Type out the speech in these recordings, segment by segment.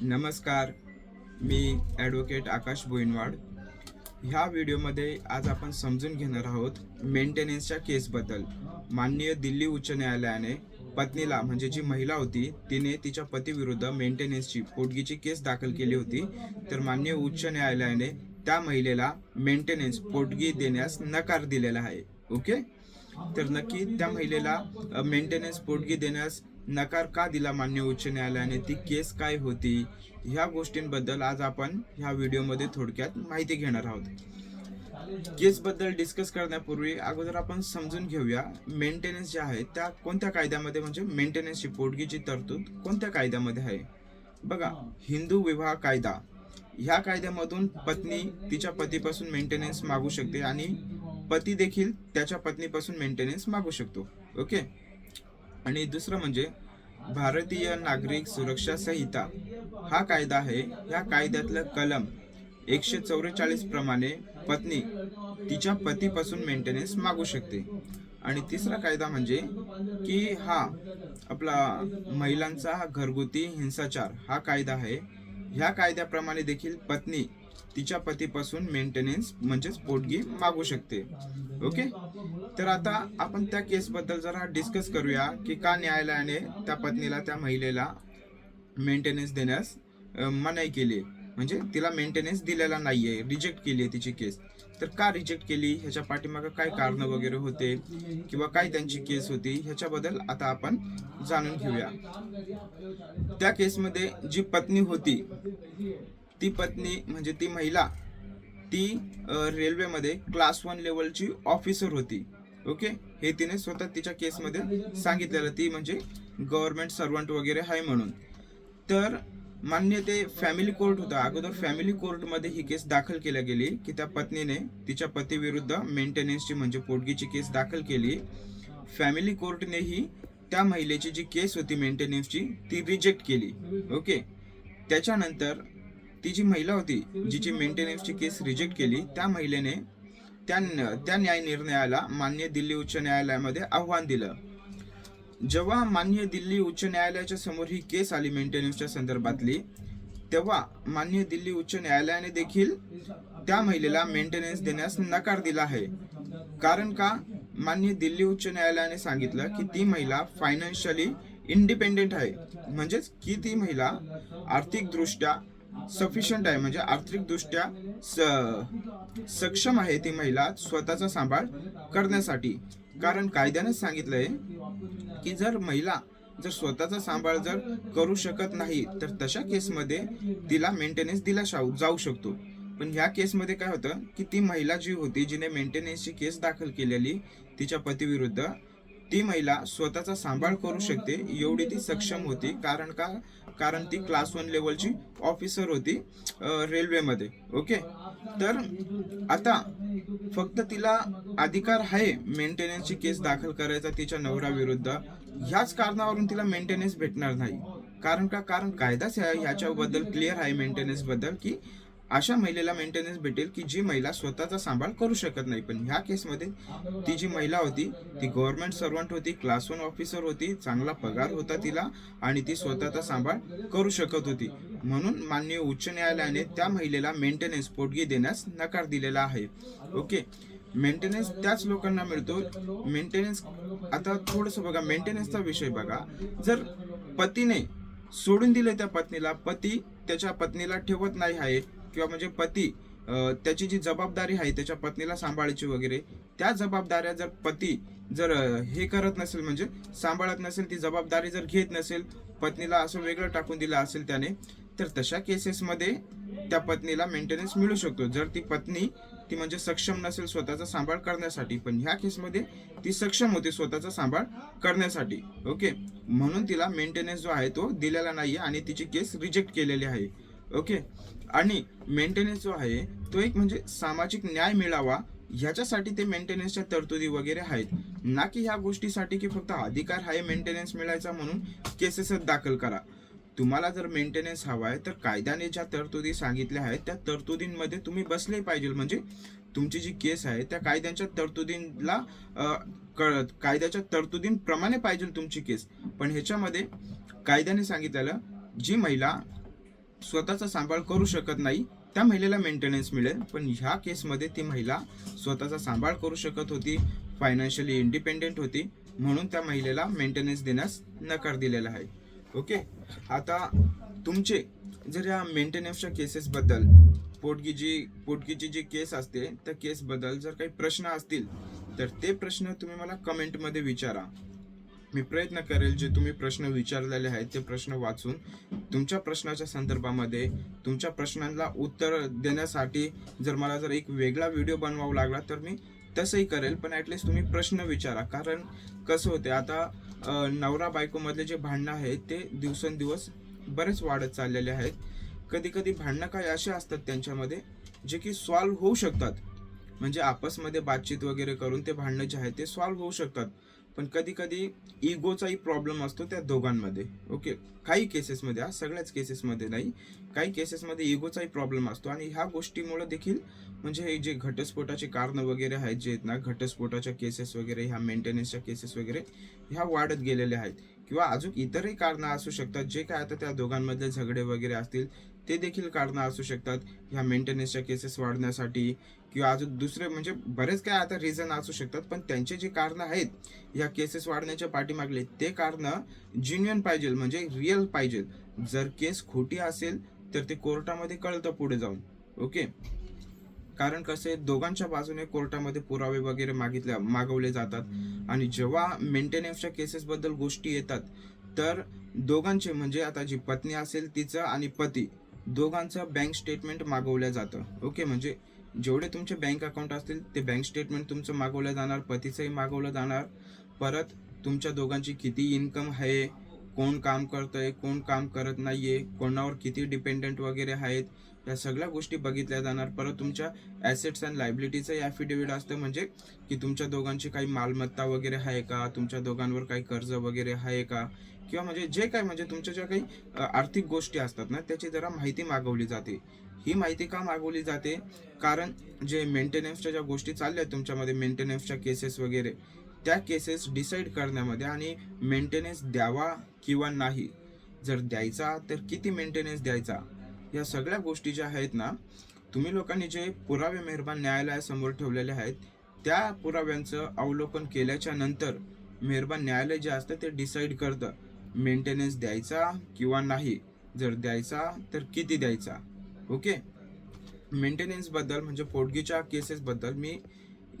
नमस्कार मी ॲडव्होकेट आकाश बोईनवाड ह्या व्हिडिओमध्ये आज आपण समजून घेणार आहोत मेंटेनन्सच्या केसबद्दल माननीय दिल्ली उच्च न्यायालयाने पत्नीला म्हणजे जी महिला होती तिने तिच्या पतीविरुद्ध मेंटेनन्सची पोटगीची केस दाखल केली होती. तर माननीय उच्च न्यायालयाने त्या महिलेला मेंटेनन्स पोटगी देण्यास नकार दिलेला आहे. ओके? तर नक्की त्या महिलेला मेंटेनन्स पोटगी देण्यास नकार का दिला मान्य उच्च न्यायालयाने? ती केस काय होती? ह्या गोष्टींबद्दल आज आपण ह्या व्हिडिओमध्ये थोडक्यात माहिती घेणार आहोत. केसबद्दल डिस्कस करण्यापूर्वी अगोदर आपण समजून घेऊया मेंटेनन्स ज्या आहे त्या कोणत्या कायद्यामध्ये? म्हणजे मेंटेनन्सची पोटगीची तरतूद कोणत्या कायद्यामध्ये आहे? बघा हिंदू विवाह कायदा. ह्या कायद्यामधून पत्नी तिच्या पतीपासून मेंटेनन्स मागू शकते आणि पती देखील त्याच्या पत्नीपासून मेंटेनन्स मागू शकतो. ओके? आणि दुसरं म्हणजे भारतीय नागरिक सुरक्षा संहिता. हा कायदा आहे या कायद्यातलं कलम एकशे चौवेचाळीस प्रमाणे पत्नी तिच्या पतीपासून मेंटेनन्स मागू शकते. आणि तिसरा कायदा म्हणजे की हा आपला महिलांचा हा घरगुती हिंसाचार हा कायदा आहे. ह्या कायद्याप्रमाणे देखील पत्नी तिच्या पतीपासून मेंटेनन्स म्हणजेच पोटगी मागू शकते. ओके? तर आता आपण त्या केसबद्दल जरा डिस्कस करूया की का न्यायालयाने त्या पत्नीला त्या महिलेला मेंटेनन्स देण्यास मनाई केली म्हणजे तिला मेंटेनन्स दिलेला नाही आहे रिजेक्ट केली आहे तिची केस तर का रिजेक्ट केली? ह्याच्या पाठीमागं काय कारण वगैरे होते? किंवा काय त्यांची केस होती? ह्याच्याबद्दल आता आपण जाणून घेऊया. त्या केसमध्ये जी पत्नी होती ती पत्नी म्हणजे ती महिला ती रेल्वेमध्ये क्लास वन लेवलची ऑफिसर होती. ओके? हे तिने स्वतः तिच्या केसमध्ये सांगितलेलं. ती म्हणजे गव्हर्नमेंट सर्वंट वगैरे आहे म्हणून. तर मान्य ते फॅमिली कोर्ट होता. अगोदर फॅमिली कोर्टमध्ये ही केस दाखल केल्या गेली की त्या पत्नीने तिच्या पतीविरुद्ध मेंटेनन्सची म्हणजे पोटगीची केस दाखल केली. फॅमिली कोर्टनेही त्या महिलेची जी केस होती मेंटेनन्सची ती रिजेक्ट केली. ओके? त्याच्यानंतर ती जी महिला होती जिची मेंटेनन्सची केस रिजेक्ट केली त्या महिलेने त्या त्या न्याय निर्णयाला मान्य दिल्ली उच्च न्यायालयामध्ये आव्हान दिलं. जेव्हा मान्य दिल्ली उच्च न्यायालयाच्या समोर ही केस आली मेंटेनन्सच्या संदर्भातली तेव्हा मान्य दिल्ली उच्च न्यायालयाने देखील त्या महिलेला मेंटेनन्स देण्यास नकार दिला आहे. कारण का? मान्य दिल्ली उच्च न्यायालयाने सांगितलं की ती महिला फायनान्शियली इंडिपेंडेंट आहे. म्हणजेच की ती महिला आर्थिकदृष्ट्या सफिशियंट आहे. म्हणजे आर्थिकदृष्ट्या स- सक्षम आहे ती महिला स्वतःचा सांभाळ करण्यासाठी. कारण कायद्याने सांगितलंय की जर महिला जर स्वतःचा सांभाळ जर करू शकत नाही तर तशा केसमध्ये तिला मेंटेनन्स दिला शाऊ- जाऊ शकतो. पण ह्या केसमध्ये काय होतं की ती महिला जी होती जिने मेंटेनन्सची केस दाखल केलेली तिच्या पतीविरुद्ध ती महिला स्वतःचा सांभाळ करू शकते एवढी ती सक्षम होती. कारण का? कारण ती क्लास वन लेवलची ऑफिसर होती रेल्वेमध्ये ओके तर आता फक्त तिला अधिकार आहे मेंटेनन्सची केस दाखल करायचा तिच्या नवऱ्याविरुद्ध ह्याच कारणावरून तिला मेंटेनन्स भेटणार नाही. कारण का? कारण कायदाच ह्याच्याबद्दल क्लिअर आहे मेंटेनन्सबद्दल की अशा महिलेला मेंटेनन्स भेटेल की जी महिला स्वतःचा सांभाळ करू शकत नाही. पण ह्या केसमध्ये ती जी महिला होती ती गव्हर्नमेंट सर्वंट होती क्लास वन ऑफिसर होती चांगला पगार होता तिला आणि ती स्वतःचा सांभाळ करू शकत होती. म्हणून माननीय उच्च न्यायालयाने त्या महिलेला मेंटेनन्स पोटगी देण्यास नकार दिलेला आहे. ओके? मेंटेनन्स त्याच लोकांना मिळतो. मेंटेनन्स आता थोडंसं बघा मेंटेनन्सचा विषय बघा. जर पतीने सोडून दिले त्या पत्नीला पती त्याच्या पत्नीला ठेवत नाही आहे किंवा म्हणजे पती त्याची जी जबाबदारी आहे त्याच्या पत्नीला सांभाळायची वगैरे त्या जबाबदाऱ्या जर पती जर हे करत नसेल म्हणजे सांभाळत नसेल ती जबाबदारी जर घेत नसेल पत्नीला असं वेगळं टाकून दिलं असेल त्याने तर तशा केसेसमध्ये त्या पत्नीला मेंटेनन्स मिळू शकतो. जर ती पत्नी ती म्हणजे सक्षम नसेल स्वतःचा सांभाळ करण्यासाठी पण ह्या केसमध्ये ती सक्षम होती स्वतःचा सांभाळ करण्यासाठी ओके म्हणून तिला मेंटेनन्स जो आहे तो दिलेला नाही आणि तिची केस रिजेक्ट केलेली आहे ओके आणि मेंटेनन्स जो आहे तो एक म्हणजे सामाजिक न्याय मिळावा ह्याच्यासाठी ते मेंटेनन्सच्या तरतुदी वगैरे आहेत. ना की ह्या गोष्टीसाठी की फक्त अधिकार आहे मेंटेनन्स मिळायचा म्हणून केसेसच दाखल करा. तुम्हाला जर मेंटेनन्स हवा आहे तर कायद्याने ज्या तरतुदी सांगितल्या आहेत त्या तरतुदींमध्ये तुम्ही बसले पाहिजे. म्हणजे तुमची जी केस आहे त्या कायद्यांच्या तरतुदींला कळत कायद्याच्या तरतुदींप्रमाणे पाहिजे तुमची केस पण ह्याच्यामध्ये कायद्याने सांगितलेलं जी महिला स्वतःचा सांभाळ करू शकत नाही त्या महिलेला मेंटेनन्स मिळेल. पण ह्या केसमध्ये ती महिला स्वतःचा सांभाळ करू शकत होती फायनान्शियली इंडिपेंडेंट होती म्हणून त्या महिलेला मेंटेनन्स देण्यास नकार दिलेला आहे. ओके आता तुमचे जर या मेंटेनन्सच्या केसेसबद्दल पोटगीजी पोटगीची जी केस असते त्या केसबद्दल जर काही प्रश्न असतील तर ते प्रश्न तुम्ही मला कमेंटमध्ये विचारा. मी प्रयत्न करेल जे तुम्ही प्रश्न विचारलेले आहेत ते प्रश्न वाचून तुमच्या प्रश्नाच्या संदर्भामध्ये तुमच्या प्रश्नांना उत्तर देण्यासाठी जर मला जर एक वेगळा व्हिडिओ बनवावा लागला तर मी तसंही करेल पण ॲटलिस्ट तुम्ही प्रश्न विचारा. कारण कसं होते आता नवरा बायकोमधले जे भांडणं आहेत ते दिवसेंदिवस बरेच वाढत चाललेले आहेत. कधी कधी भांडणं काही असे असतात त्यांच्यामध्ये जे की सॉल्व्ह होऊ शकतात. म्हणजे आपसमध्ये बातचीत वगैरे करून ते भांडणं जे आहेत ते सॉल्व्ह होऊ शकतात. पण कधी कधी इगोचाही प्रॉब्लेम असतो त्या दोघांमध्ये. ओके काही केसेसमध्ये हा सगळ्याच केसेसमध्ये नाही. काही केसेसमध्ये इगोचाही प्रॉब्लेम असतो आणि ह्या गोष्टीमुळे देखील म्हणजे हे जे घटस्फोटाचे कारणं वगैरे आहेत जे आहेत ना घटस्फोटाच्या केसेस वगैरे ह्या मेंटेनन्सच्या केसेस वगैरे ह्या वाढत गेलेल्या आहेत. किंवा अजून इतरही कारणं असू शकतात जे काय आता त्या दोघांमधले झगडे वगैरे असतील ते देखील कारणं असू शकतात. ह्या मेंटेनन्सच्या केसेस वाढण्यासाठी किंवा अजून दुसरे म्हणजे बरेच काय आता रिझन असू शकतात पण त्यांचे जे कारणं आहेत ह्या केसेस वाढण्याच्या पाठीमागले ते कारणं जिन्युअन पाहिजे म्हणजे रिअल पाहिजे. जर केस खोटी असेल तर ते कोर्टामध्ये कळतं पुढे जाऊन. ओके कारण कसे दोघांच्या बाजूने कोर्टामध्ये पुरावे वगैरे मागितले मागवले जातात. आणि जेव्हा मेंटेनन्सच्या केसेस बद्दल गोष्टी येतात तर दोघांचे म्हणजे आता जी पत्नी असेल तिचं आणि पती दोघांचं बँक स्टेटमेंट मागवलं जातं. ओके म्हणजे जेवढे तुमचे बँक अकाउंट असतील ते बँक स्टेटमेंट तुमचं मागवलं जाणार पतीचंही मागवलं जाणार. परत तुमच्या दोघांची किती इन्कम आहे कोण काम करतंय कोण काम करत नाहीये कोणावर किती डिपेंडंट वगैरे आहेत या सगळ्या गोष्टी बघितल्या जाणार. परत तुमच्या ॲसेट्स अँड लायबिलिटीचं ॲफिडेविट असतं म्हणजे की तुमच्या दोघांची काही मालमत्ता वगैरे आहे का? तुमच्या दोघांवर काही कर्ज वगैरे आहे का? किंवा म्हणजे जे काय म्हणजे तुमच्या ज्या काही आर्थिक गोष्टी असतात ना त्याची जरा माहिती मागवली जाते. ही माहिती का मागवली जाते? कारण जे मेंटेनन्सच्या ज्या गोष्टी चालल्या आहेत तुमच्यामध्ये मेंटेनन्सच्या केसेस वगैरे त्या केसेस डिसाईड करण्यामध्ये आणि मेंटेनन्स द्यावा किंवा नाही जर द्यायचा तर किती मेंटेनन्स द्यायचा? या सगळ्या गोष्टी ज्या आहेत ना तुम्ही लोकांनी जे पुरावे मेहरबान न्यायालयासमोर ठेवलेले आहेत त्या पुराव्यांचं अवलोकन केल्याच्यानंतर मेहरबान न्यायालय जे असतं ते डिसाईड करतं. मेंटेनन्स द्यायचा किंवा नाही? जर द्यायचा तर किती द्यायचा? ओके मेंटेनन्सबद्दल म्हणजे पोटगीच्या केसेसबद्दल मी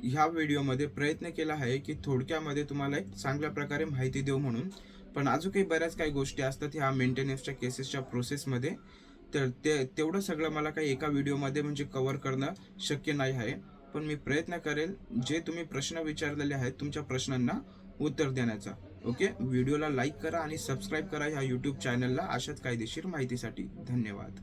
ह्या व्हिडिओमध्ये प्रयत्न केला आहे की थोडक्यामध्ये तुम्हाला एक चांगल्या प्रकारे माहिती देऊ म्हणून. पण अजून काही बऱ्याच काही गोष्टी असतात ह्या मेंटेनन्सच्या केसेसच्या प्रोसेसमध्ये तर ते तेवढं सगळं मला काही एका व्हिडिओमध्ये म्हणजे कवर करणं शक्य नाही आहे. पण मी प्रयत्न करेल जे तुम्ही प्रश्न विचारलेले आहेत तुमच्या प्रश्नांना उत्तर देण्याचा. ओके व्हिडिओला लाईक करा आणि सबस्क्राईब करा ह्या यूट्यूब चॅनलला अशाच कायदेशीर माहितीसाठी. धन्यवाद.